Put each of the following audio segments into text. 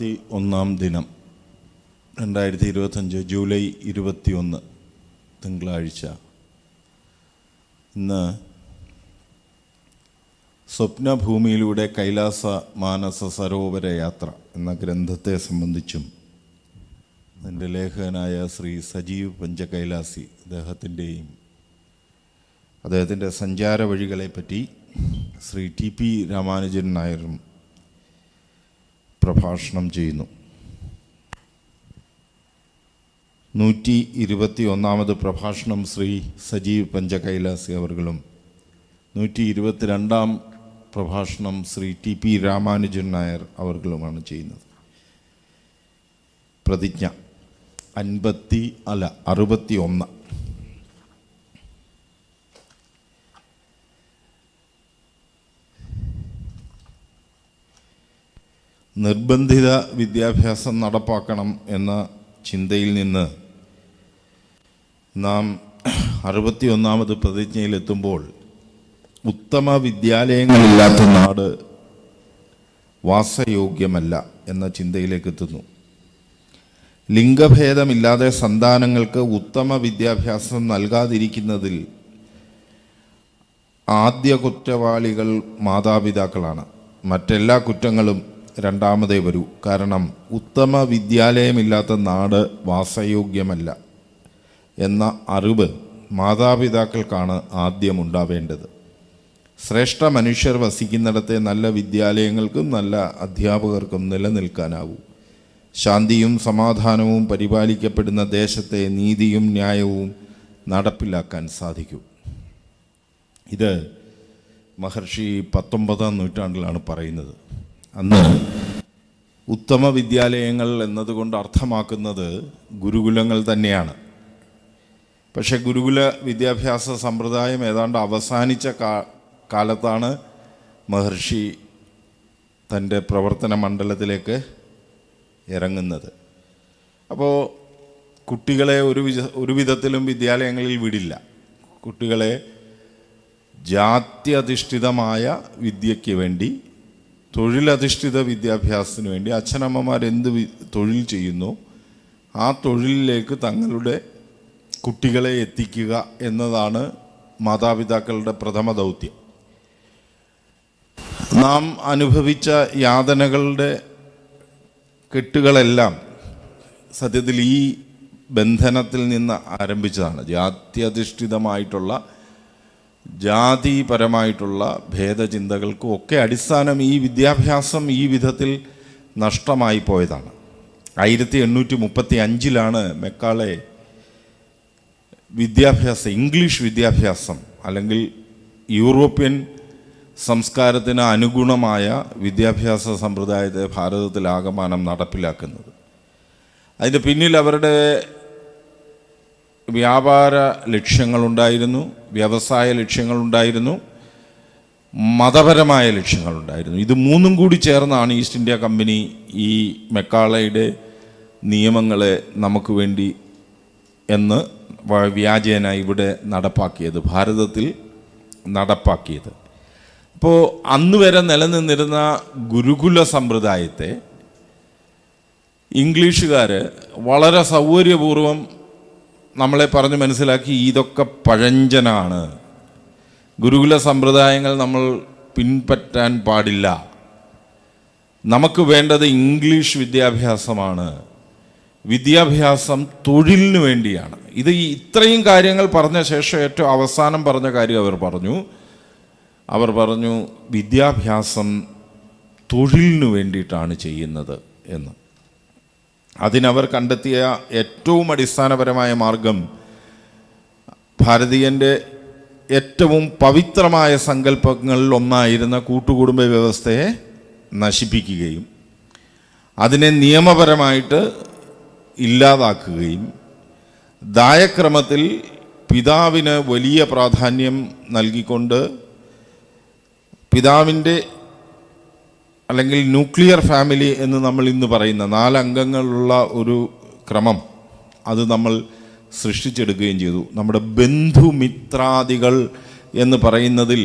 അറുപത്തി ഒന്നാം ദിനം രണ്ടായിരത്തി ഇരുപത്തഞ്ച് ജൂലൈ ഇരുപത്തി ഒന്ന് തിങ്കളാഴ്ച. ഇന്ന് സ്വപ്നഭൂമിയിലൂടെ കൈലാസ മാനസ സരോവര യാത്ര എന്ന ഗ്രന്ഥത്തെ സംബന്ധിച്ചും അതിന്റെ ലേഖകനായ ശ്രീ സജീവ് പഞ്ചകൈലാസി അദ്ദേഹത്തിന്റെയും അദ്ദേഹത്തിന്റെ സഞ്ചാര വഴികളെപ്പറ്റി ശ്രീ ടി പി രാമാനുജൻ നായരും പ്രഭാഷണം ചെയ്യുന്നു. നൂറ്റി ഇരുപത്തി ഒന്നാമത് പ്രഭാഷണം ശ്രീ സജീവ് പഞ്ചകൈലാസി അവർകളും. നൂറ്റി ഇരുപത്തിരണ്ടാം പ്രഭാഷണം ശ്രീ ടി പി രാമാനുജൻ നായർ അവർകളുമാണ് ചെയ്യുന്നത്. പ്രതിജ്ഞ അൻപത്തി അല്ല അറുപത്തി ഒന്ന്. നിർബന്ധിത വിദ്യാഭ്യാസം നടപ്പാക്കണം എന്ന ചിന്തയിൽ നിന്ന് നാം അറുപത്തിയൊന്നാമത് പ്രതിജ്ഞയിലെത്തുമ്പോൾ ഉത്തമ വിദ്യാലയങ്ങളില്ലാത്ത നാട് വാസയോഗ്യമല്ല എന്ന ചിന്തയിലേക്ക് എത്തുന്നു ലിംഗഭേദമില്ലാതെ സന്താനങ്ങൾക്ക് ഉത്തമ വിദ്യാഭ്യാസം നൽകാതിരിക്കുന്നതിൽ ആദ്യ കുറ്റവാളികൾ മാതാപിതാക്കളാണ്. മറ്റെല്ലാ കുറ്റങ്ങളും രണ്ടാമതേ വരൂ. കാരണം ഉത്തമ വിദ്യാലയമില്ലാത്ത നാട് വാസയോഗ്യമല്ല എന്ന അറിവ് മാതാപിതാക്കൾക്കാണ് ആദ്യം ഉണ്ടാവേണ്ടത് ശ്രേഷ്ഠ മനുഷ്യർ വസിക്കുന്നിടത്തെ നല്ല വിദ്യാലയങ്ങൾക്കും നല്ല അധ്യാപകർക്കും നിലനിൽക്കാനാവൂ. ശാന്തിയും സമാധാനവും പരിപാലിക്കപ്പെടുന്ന ദേശത്തെ നീതിയും ന്യായവും നടപ്പിലാക്കാൻ സാധിക്കും. ഇത് മഹർഷി പത്തൊമ്പതാം നൂറ്റാണ്ടിലാണ് പറയുന്നത്. അന്ന് ഉത്തമ വിദ്യാലയങ്ങൾ എന്നതുകൊണ്ട് അർത്ഥമാക്കുന്നത് ഗുരുകുലങ്ങൾ തന്നെയാണ്. പക്ഷെ ഗുരുകുല വിദ്യാഭ്യാസ സമ്പ്രദായം ഏതാണ്ട് അവസാനിച്ച കാ കാലത്താണ് മഹർഷി തന്റെ പ്രവർത്തന മണ്ഡലത്തിലേക്ക് ഇറങ്ങുന്നത്. അപ്പോൾ കുട്ടികളെ ഒരു വിധ ഒരു വിധത്തിലും വിദ്യാലയങ്ങളിൽ വിടില്ല. കുട്ടികളെ ജാത്യധിഷ്ഠിതമായ വിദ്യയ്ക്ക് വേണ്ടി തൊഴിലധിഷ്ഠിത വിദ്യാഭ്യാസത്തിന് വേണ്ടി അച്ഛനമ്മമാർ എന്ത് തൊഴിൽ ചെയ്യുന്നു ആ തൊഴിലിലേക്ക് തങ്ങളുടെ കുട്ടികളെ എത്തിക്കുക എന്നതാണ് മാതാപിതാക്കളുടെ പ്രഥമ ദൗത്യം. നാം അനുഭവിച്ച യാതനകളുടെ കെട്ടുകളെല്ലാം സത്യത്തിൽ ഈ ബന്ധനത്തിൽ നിന്ന് ആരംഭിച്ചതാണ്. ജാത്യധിഷ്ഠിതമായിട്ടുള്ള ജാതിപരമായിട്ടുള്ള ഭേദചിന്തകൾക്കും ഒക്കെ അടിസ്ഥാനം ഈ വിദ്യാഭ്യാസം ഈ വിധത്തിൽ നഷ്ടമായി പോയതാണ്. ആയിരത്തി എണ്ണൂറ്റി മുപ്പത്തി അഞ്ചിലാണ് മെക്കാളെ വിദ്യാഭ്യാസം ഇംഗ്ലീഷ് വിദ്യാഭ്യാസം അല്ലെങ്കിൽ യൂറോപ്യൻ സംസ്കാരത്തിന് അനുഗുണമായ വിദ്യാഭ്യാസ സമ്പ്രദായത്തെ ഭാരതത്തിൽ ആകമാനം നടപ്പിലാക്കുന്നത്. അതിന്റെ പിന്നിൽ അവരുടെ വ്യാപാര ലക്ഷ്യങ്ങളുണ്ടായിരുന്നു വ്യവസായ ലക്ഷ്യങ്ങളുണ്ടായിരുന്നു മതപരമായ ലക്ഷ്യങ്ങളുണ്ടായിരുന്നു. ഇത് മൂന്നും കൂടി ചേർന്നാണ് ഈസ്റ്റ് ഇന്ത്യ കമ്പനി ഈ മെക്കാളയുടെ നിയമങ്ങളെ നമുക്ക് വേണ്ടി എന്ന് വ്യാജേന ഇവിടെ നടപ്പാക്കിയത് ഭാരതത്തിൽ നടപ്പാക്കിയത്. അപ്പോൾ അന്ന് വരെ നിലനിന്നിരുന്ന ഗുരുകുല സമ്പ്രദായത്തെ ഇംഗ്ലീഷുകാർ വളരെ സൗകര്യപൂർവം നമ്മളെ പറഞ്ഞ് മനസ്സിലാക്കി ഇതൊക്കെ പഴഞ്ചനാണ്. ഗുരുകുല സമ്പ്രദായങ്ങൾ നമ്മൾ പിൻപറ്റാൻ പാടില്ല. നമുക്ക് വേണ്ടത് ഇംഗ്ലീഷ് വിദ്യാഭ്യാസമാണ്. വിദ്യാഭ്യാസം തൊഴിലിന് വേണ്ടിയാണ്. ഇത് ഇത്രയും കാര്യങ്ങൾ പറഞ്ഞ ശേഷം ഏറ്റവും അവസാനം പറഞ്ഞ കാര്യം അവർ പറഞ്ഞു. അവർ പറഞ്ഞു വിദ്യാഭ്യാസം തൊഴിലിന് വേണ്ടിയിട്ടാണ് ചെയ്യുന്നത് എന്ന്. അതിനവർ കണ്ടെത്തിയ ഏറ്റവും അടിസ്ഥാനപരമായ മാർഗം ഭാരതീയന്റെ ഏറ്റവും പവിത്രമായ സങ്കല്പങ്ങളിൽ ഒന്നായിരുന്ന കൂട്ടുകുടുംബ വ്യവസ്ഥയെ നശിപ്പിക്കുകയും അതിനെ നിയമപരമായിട്ട് ഇല്ലാതാക്കുകയും ദായക്രമത്തിൽ പിതാവിന് വലിയ പ്രാധാന്യം നൽകിക്കൊണ്ട് പിതാവിന്റെ അല്ലെങ്കിൽ ന്യൂക്ലിയർ ഫാമിലി എന്ന് നമ്മൾ ഇന്ന് പറയുന്ന നാലംഗങ്ങളുള്ള ഒരു ക്രമം അത് നമ്മൾ സൃഷ്ടിച്ചെടുക്കുകയും ചെയ്തു. നമ്മുടെ ബന്ധുമിത്രാദികൾ എന്ന് പറയുന്നതിൽ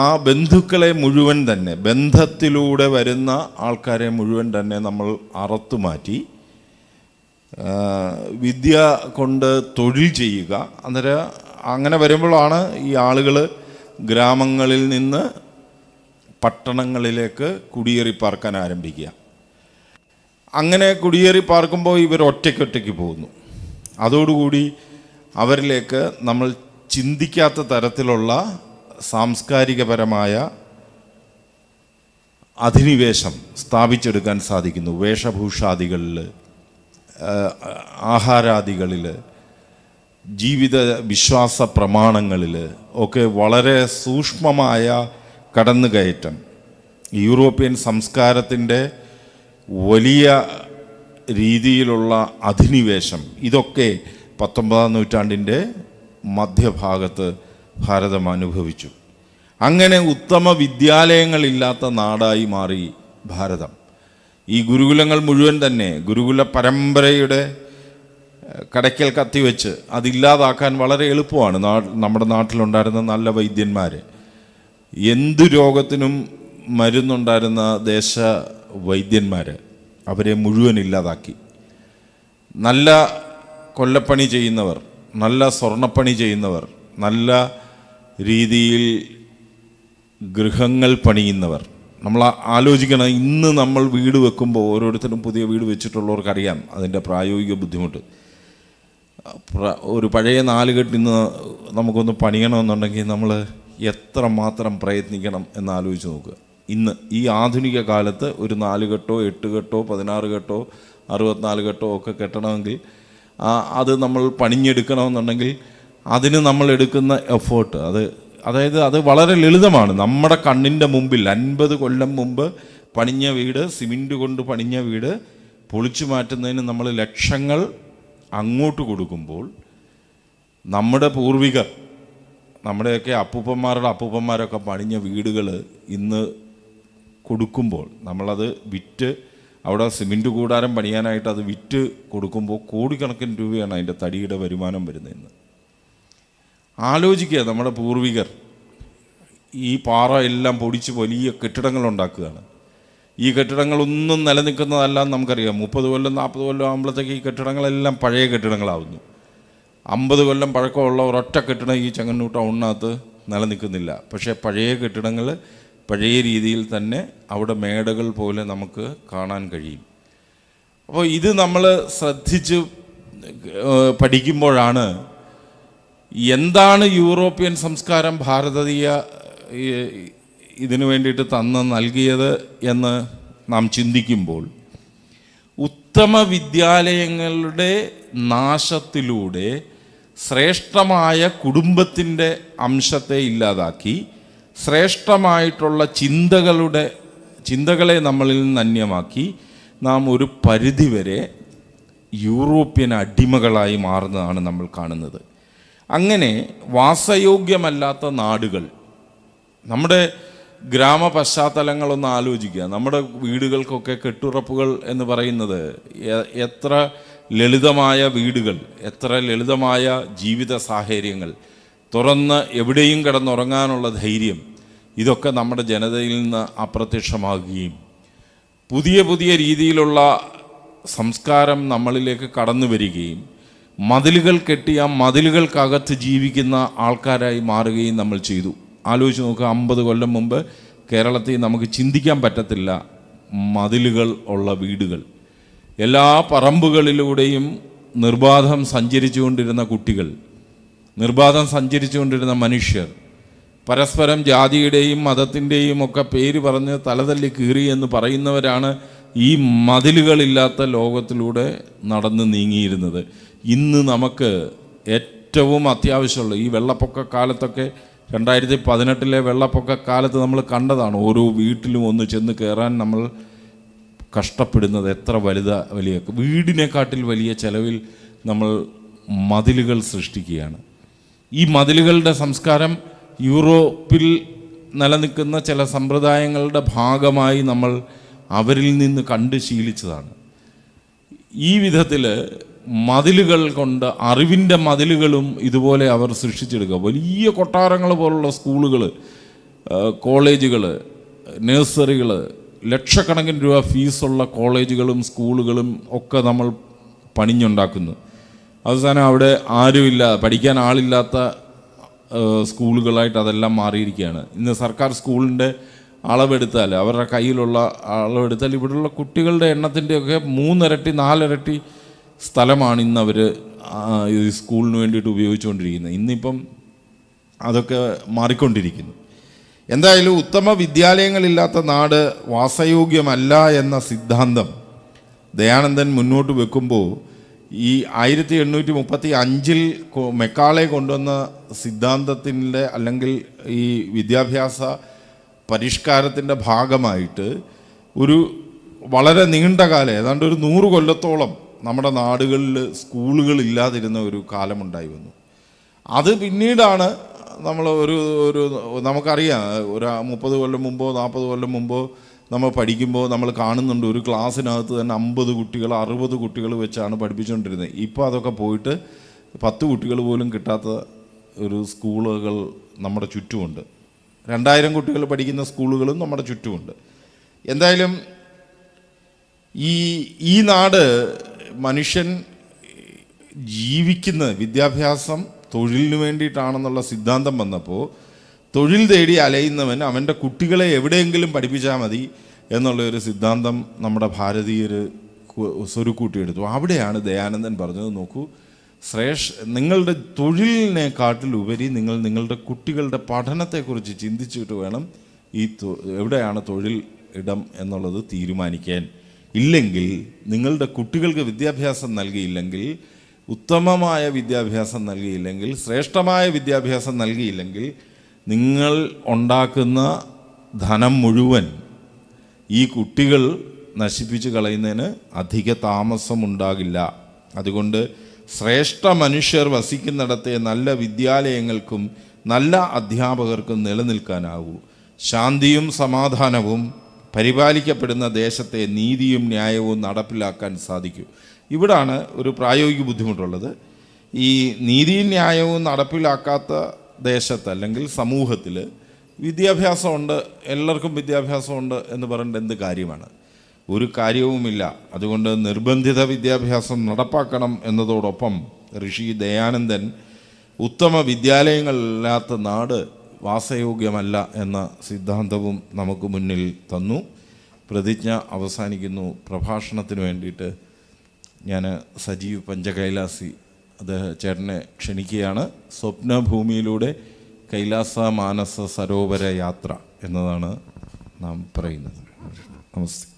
ആ ബന്ധുക്കളെ മുഴുവൻ തന്നെ ബന്ധത്തിലൂടെ വരുന്ന ആൾക്കാരെ മുഴുവൻ തന്നെ നമ്മൾ അറുത്തു മാറ്റി. വിദ്യ കൊണ്ട് തൊഴിൽ ചെയ്യുക. അന്നേരം അങ്ങനെ വരുമ്പോഴാണ് ഈ ആളുകൾ ഗ്രാമങ്ങളിൽ നിന്ന് പട്ടണങ്ങളിലേക്ക് കുടിയേറി പാർക്കാൻ ആരംഭിക്കുക. അങ്ങനെ കുടിയേറി പാർക്കുമ്പോൾ ഇവർ ഒറ്റയ്ക്കൊറ്റയ്ക്ക് പോകുന്നു. അതോടുകൂടി അവരിലേക്ക് നമ്മൾ ചിന്തിക്കാത്ത തരത്തിലുള്ള സാംസ്കാരികപരമായ അധിനിവേശം സ്ഥാപിച്ചെടുക്കാൻ സാധിക്കുന്നു. വേഷഭൂഷാദികളിൽ ആഹാരാദികളിൽ ജീവിത വിശ്വാസ പ്രമാണങ്ങളിൽ ഒക്കെ വളരെ സൂക്ഷ്മമായ കടന്നുകയറ്റം. യൂറോപ്യൻ സംസ്കാരത്തിന്റെ വലിയ രീതിയിലുള്ള അധിനിവേശം. ഇതൊക്കെ പത്തൊമ്പതാം നൂറ്റാണ്ടിന്റെ മധ്യഭാഗത്ത് ഭാരതം അനുഭവിച്ചു. അങ്ങനെ ഉത്തമ വിദ്യാലയങ്ങളില്ലാത്ത നാടായി മാറി ഭാരതം. ഈ ഗുരുകുലങ്ങൾ മുഴുവൻ തന്നെ ഗുരുകുല പരമ്പരയുടെ കടയ്ക്കൽ കത്തിവെച്ച് അതില്ലാതാക്കാൻ വളരെ എളുപ്പമാണ് നമ്മുടെ നാട്ടിലുണ്ടായിരുന്ന നല്ല വൈദ്യന്മാർ എന്തു രോഗത്തിനും മരുന്നുണ്ടായിരുന്ന ദേശ വൈദ്യന്മാർ അവരെ മുഴുവൻ ഇല്ലാതാക്കി. നല്ല കൊല്ലപ്പണി ചെയ്യുന്നവർ നല്ല സ്വർണപ്പണി ചെയ്യുന്നവർ നല്ല രീതിയിൽ ഗൃഹങ്ങൾ പണിയുന്നവർ. നമ്മൾ ആലോചിക്കണം ഇന്ന് നമ്മൾ വീട് വെക്കുമ്പോൾ ഓരോരുത്തരും പുതിയ വീട് വെച്ചിട്ടുള്ളവർക്കറിയാം അതിന്റെ പ്രായോഗിക ബുദ്ധിമുട്ട്. ഒരു പഴയ നാലുകെട്ടിൽ നിന്ന് നമുക്കൊന്ന് പണിയണമെന്നുണ്ടെങ്കിൽ നമ്മൾ എത്ര മാത്രം പ്രയത്നിക്കണം എന്ന് ആലോചിച്ച് നോക്കുക. ഇന്ന് ഈ ആധുനിക കാലത്ത് ഒരു നാല് നാലുകെട്ടോ എട്ട് കെട്ടോ പതിനാറ് കെട്ടോ അറുപത്തിനാല് കെട്ടോ ഒക്കെ കെട്ടണമെങ്കിൽ അത് നമ്മൾ പണിഞ്ഞെടുക്കണമെന്നുണ്ടെങ്കിൽ അതിന് നമ്മൾ എടുക്കുന്ന എഫേർട്ട് അത് അതായത് അത് വളരെ ലളിതമാണ്. നമ്മുടെ കണ്ണിന്റെ മുമ്പിൽ അൻപത് കൊല്ലം മുമ്പ് പണിഞ്ഞ വീട് സിമെന്റ് കൊണ്ട് പണിഞ്ഞ വീട് പൊളിച്ചു മാറ്റുന്നതിന് നമ്മൾ ലക്ഷങ്ങൾ അങ്ങോട്ട് കൊടുക്കുമ്പോൾ നമ്മുടെ പൂർവികർ നമ്മുടെയൊക്കെ അപ്പൂപ്പന്മാരുടെ അപ്പൂപ്പന്മാരൊക്കെ പണിഞ്ഞ വീടുകൾ ഇന്ന് കൊടുക്കുമ്പോൾ നമ്മളത് വിറ്റ് അവിടെ സിമെന്റ് കൂടാരം പണിയാനായിട്ട് അത് വിറ്റ് കൊടുക്കുമ്പോൾ കോടിക്കണക്കിന് രൂപയാണ് അതിന്റെ തടിയുടെ വരുമാനം വരുന്നതെന്ന് ആലോചിക്കുക നമ്മുടെ പൂർവികർ ഈ പാറ എല്ലാം പൊടിച്ച് വലിയ കെട്ടിടങ്ങൾ ഉണ്ടാക്കുകയാണ്. ഈ കെട്ടിടങ്ങളൊന്നും നിലനിൽക്കുന്നതല്ല നമുക്കറിയാം. മുപ്പത് കൊല്ലം നാൽപ്പത് കൊല്ലം ആകുമ്പോഴത്തേക്ക് ഈ കെട്ടിടങ്ങളെല്ലാം പഴയ കെട്ടിടങ്ങളാവുന്നു. അമ്പത് കൊല്ലം പഴക്കമുള്ള ഒരൊറ്റ കെട്ടിടം ഈ ചെങ്ങന്നൂർ ടൗണിനകത്ത് നിലനിൽക്കുന്നില്ല. പക്ഷേ പഴയ കെട്ടിടങ്ങൾ പഴയ രീതിയിൽ തന്നെ അവിടെ മേടകൾ പോലെ നമുക്ക് കാണാൻ കഴിയും. അപ്പോൾ ഇത് നമ്മൾ ശ്രദ്ധിച്ച് പഠിക്കുമ്പോഴാണ് എന്താണ് യൂറോപ്യൻ സംസ്കാരം ഭാരതീയ ഇതിനു വേണ്ടിയിട്ട് തന്ന് നൽകിയത് എന്ന് നാം ചിന്തിക്കുമ്പോൾ ഉത്തമ വിദ്യാലയങ്ങളുടെ നാശത്തിലൂടെ ശ്രേഷ്ഠമായ കുടുംബത്തിന്റെ അംശത്തെ ഇല്ലാതാക്കി ശ്രേഷ്ഠമായിട്ടുള്ള ചിന്തകളുടെ ചിന്തകളെ നമ്മളിൽ നിന്ന് അന്യമാക്കി നാം ഒരു പരിധിവരെ യൂറോപ്യൻ അടിമകളായി മാറുന്നതാണ് നമ്മൾ കാണുന്നത്. അങ്ങനെ വാസയോഗ്യമല്ലാത്ത നാടുകൾ നമ്മുടെ ഗ്രാമ പശ്ചാത്തലങ്ങളൊന്ന് ആലോചിക്കുക. നമ്മുടെ വീടുകൾക്കൊക്കെ കെട്ടുറപ്പുകൾ എന്ന് പറയുന്നത് എത്ര ലളിതമായ വീടുകൾ എത്ര ലളിതമായ ജീവിത സാഹചര്യങ്ങൾ തുറന്ന് എവിടെയും കിടന്നുറങ്ങാനുള്ള ധൈര്യം ഇതൊക്കെ നമ്മുടെ ജനതയിൽ നിന്ന് അപ്രത്യക്ഷമാകുകയും പുതിയ പുതിയ രീതിയിലുള്ള സംസ്കാരം നമ്മളിലേക്ക് കടന്നു വരികയും മതിലുകൾ കെട്ടിയ മതിലുകൾക്കകത്ത് ജീവിക്കുന്ന ആൾക്കാരായി മാറുകയും നമ്മൾ ചെയ്തു. ആലോചിച്ച് നോക്കുക അമ്പത് കൊല്ലം മുമ്പ് കേരളത്തിൽ നമുക്ക് ചിന്തിക്കാൻ പറ്റത്തില്ല മതിലുകൾ ഉള്ള വീടുകൾ. എല്ലാ പറമ്പുകളിലൂടെയും നിർബാധം സഞ്ചരിച്ചുകൊണ്ടിരുന്ന കുട്ടികൾ നിർബാധം സഞ്ചരിച്ചുകൊണ്ടിരുന്ന മനുഷ്യർ പരസ്പരം ജാതിയുടെയും മതത്തിന്റെയും ഒക്കെ പേര് പറഞ്ഞ് തലതല്ലി കീറി എന്ന് പറയുന്നവരാണ് ഈ മതിലുകളില്ലാത്ത ലോകത്തിലൂടെ നടന്ന് നീങ്ങിയിരുന്നത്. ഇന്ന് നമുക്ക് ഏറ്റവും അത്യാവശ്യമുള്ള ഈ വെള്ളപ്പൊക്ക കാലത്തൊക്കെ രണ്ടായിരത്തി പതിനെട്ടിലെ വെള്ളപ്പൊക്ക കാലത്ത് നമ്മൾ കണ്ടതാണ് ഓരോ വീട്ടിലും ഒന്ന് ചെന്ന് കയറാൻ നമ്മൾ കഷ്ടപ്പെടുന്നത് എത്ര വലുത വലിയ വീടിനെക്കാട്ടിൽ വലിയ ചെലവിൽ നമ്മൾ മതിലുകൾ സൃഷ്ടിക്കുകയാണ്. ഈ മതിലുകളുടെ സംസ്കാരം യൂറോപ്പിൽ നിലനിൽക്കുന്ന ചില സമ്പ്രദായങ്ങളുടെ ഭാഗമായി നമ്മൾ അവരിൽ നിന്ന് കണ്ട് ശീലിച്ചതാണ്. ഈ വിധത്തിൽ മതിലുകൾ കൊണ്ട് അറിവിന്റെ മതിലുകളും ഇതുപോലെ അവർ സൃഷ്ടിച്ചെടുക്കുക. വലിയ കൊട്ടാരങ്ങൾ പോലുള്ള സ്കൂളുകൾ കോളേജുകൾ നഴ്സറികൾ ലക്ഷക്കണക്കിന് രൂപ ഫീസുള്ള കോളേജുകളും സ്കൂളുകളും ഒക്കെ നമ്മൾ പണിഞ്ഞുണ്ടാക്കുന്നു. അവസാനം അവിടെ ആരുമില്ല പഠിക്കാൻ ആളില്ലാത്ത സ്കൂളുകളായിട്ട് അതെല്ലാം മാറിയിരിക്കുകയാണ്. ഇന്ന് സർക്കാർ സ്കൂളിന്റെ അളവെടുത്താൽ അവരുടെ കയ്യിലുള്ള അളവെടുത്താൽ ഇവിടെയുള്ള കുട്ടികളുടെ എണ്ണത്തിന്റെയൊക്കെ മൂന്നിരട്ടി നാലിരട്ടി സ്ഥലമാണ് ഇന്ന് അവർ സ്കൂളിന് വേണ്ടിയിട്ട് ഉപയോഗിച്ചുകൊണ്ടിരിക്കുന്നത്. ഇന്നിപ്പം അതൊക്കെ മാറിക്കൊണ്ടിരിക്കുന്നു. എന്തായാലും ഉത്തമ വിദ്യാലയങ്ങളില്ലാത്ത നാട് വാസയോഗ്യമല്ല എന്ന സിദ്ധാന്തം ദയാനന്ദൻ മുന്നോട്ട് വെക്കുമ്പോൾ ഈ ആയിരത്തി എണ്ണൂറ്റി മുപ്പത്തി അഞ്ചിൽ മെക്കാളെ കൊണ്ടുവന്ന സിദ്ധാന്തത്തിന്റെ അല്ലെങ്കിൽ ഈ വിദ്യാഭ്യാസ പരിഷ്കാരത്തിന്റെ ഭാഗമായിട്ട് ഒരു വളരെ നീണ്ട കാലം ഏതാണ്ട് ഒരു നൂറ് കൊല്ലത്തോളം നമ്മുടെ നാടുകളിൽ സ്കൂളുകളില്ലാതിരുന്ന ഒരു കാലമുണ്ടായി വന്നു. അത് പിന്നീടാണ് നമ്മൾ ഒരു ഒരു നമുക്കറിയാം. ഒരു മുപ്പത് കൊല്ലം മുമ്പോ നാൽപ്പത് കൊല്ലം മുമ്പോ നമ്മൾ പഠിക്കുമ്പോൾ നമ്മൾ കാണുന്നുണ്ട്. ഒരു ക്ലാസ്സിനകത്ത് തന്നെ അമ്പത് കുട്ടികൾ അറുപത് കുട്ടികൾ വെച്ചാണ് പഠിപ്പിച്ചുകൊണ്ടിരുന്നത്. ഇപ്പോൾ അതൊക്കെ പോയിട്ട് പത്ത് കുട്ടികൾ പോലും കിട്ടാത്ത ഒരു സ്കൂളുകൾ നമ്മുടെ ചുറ്റുമുണ്ട്. രണ്ടായിരം കുട്ടികൾ പഠിക്കുന്ന സ്കൂളുകളും നമ്മുടെ ചുറ്റുമുണ്ട്. എന്തായാലും ഈ ഈ നാട് മനുഷ്യൻ ജീവിക്കുന്ന വിദ്യാഭ്യാസം തൊഴിലിന് വേണ്ടിയിട്ടാണെന്നുള്ള സിദ്ധാന്തം വന്നപ്പോൾ തൊഴിൽ തേടി അലയുന്നവൻ അവന്റെ കുട്ടികളെ എവിടെയെങ്കിലും പഠിപ്പിച്ചാൽ മതി എന്നുള്ള ഒരു സിദ്ധാന്തം നമ്മുടെ ഭാരതീയർ സ്വരുക്കൂട്ടിയെടുത്തു. അവിടെയാണ് ദയാനന്ദൻ പറഞ്ഞത് നോക്കൂ ശ്രേഷ് നിങ്ങളുടെ തൊഴിലിനെക്കാട്ടിലുപരി നിങ്ങൾ നിങ്ങളുടെ കുട്ടികളുടെ പഠനത്തെക്കുറിച്ച് ചിന്തിച്ചിട്ട് വേണം ഈ എവിടെയാണ് തൊഴിൽ ഇടം എന്നുള്ളത് തീരുമാനിക്കാൻ. ഇല്ലെങ്കിൽ നിങ്ങളുടെ കുട്ടികൾക്ക് വിദ്യാഭ്യാസം നൽകിയില്ലെങ്കിൽ ഉത്തമമായ വിദ്യാഭ്യാസം നൽകിയില്ലെങ്കിൽ ശ്രേഷ്ഠമായ വിദ്യാഭ്യാസം നൽകിയില്ലെങ്കിൽ നിങ്ങൾ ഉണ്ടാക്കുന്ന ധനം മുഴുവൻ ഈ കുട്ടികൾ നശിപ്പിച്ച് കളയുന്നതിന് അധിക താമസമുണ്ടാകില്ല. അതുകൊണ്ട് ശ്രേഷ്ഠ മനുഷ്യർ വസിക്കുന്നിടത്തെ നല്ല വിദ്യാലയങ്ങൾക്കും നല്ല അധ്യാപകർക്കും നിലനിൽക്കാനാവൂ. ശാന്തിയും സമാധാനവും പരിപാലിക്കപ്പെടുന്ന ദേശത്തെ നീതിയും ന്യായവും നടപ്പിലാക്കാൻ സാധിക്കൂ. ഇവിടാണ് ഒരു പ്രായോഗിക ബുദ്ധിമുട്ടുള്ളത്. ഈ നീതിയും ന്യായവും നടപ്പിലാക്കാത്ത ദേശത്ത് അല്ലെങ്കിൽ സമൂഹത്തിൽ വിദ്യാഭ്യാസമുണ്ട് എല്ലാവർക്കും വിദ്യാഭ്യാസമുണ്ട് എന്ന് പറയേണ്ട എന്ത് കാര്യമാണ്? ഒരു കാര്യവുമില്ല. അതുകൊണ്ട് നിർബന്ധിത വിദ്യാഭ്യാസം നടപ്പാക്കണം എന്നതോടൊപ്പം ഋഷി ദയാനന്ദൻ ഉത്തമ വിദ്യാലയങ്ങളില്ലാത്ത നാട് വാസയോഗ്യമല്ല എന്ന സിദ്ധാന്തവും നമുക്ക് മുന്നിൽ തന്നു. പ്രതിജ്ഞ അവസാനിക്കുന്നു. പ്രഭാഷണത്തിന് വേണ്ടിയിട്ട് ഞാൻ സജീവ് പഞ്ചകൈലാസി അദ്ദേഹം ചേട്ടനെ ക്ഷണിക്കുകയാണ്. സ്വപ്നഭൂമിയിലൂടെ കൈലാസ മാനസ സരോവര യാത്ര എന്നതാണ് നാം പറയുന്നത്. നമസ്തേ.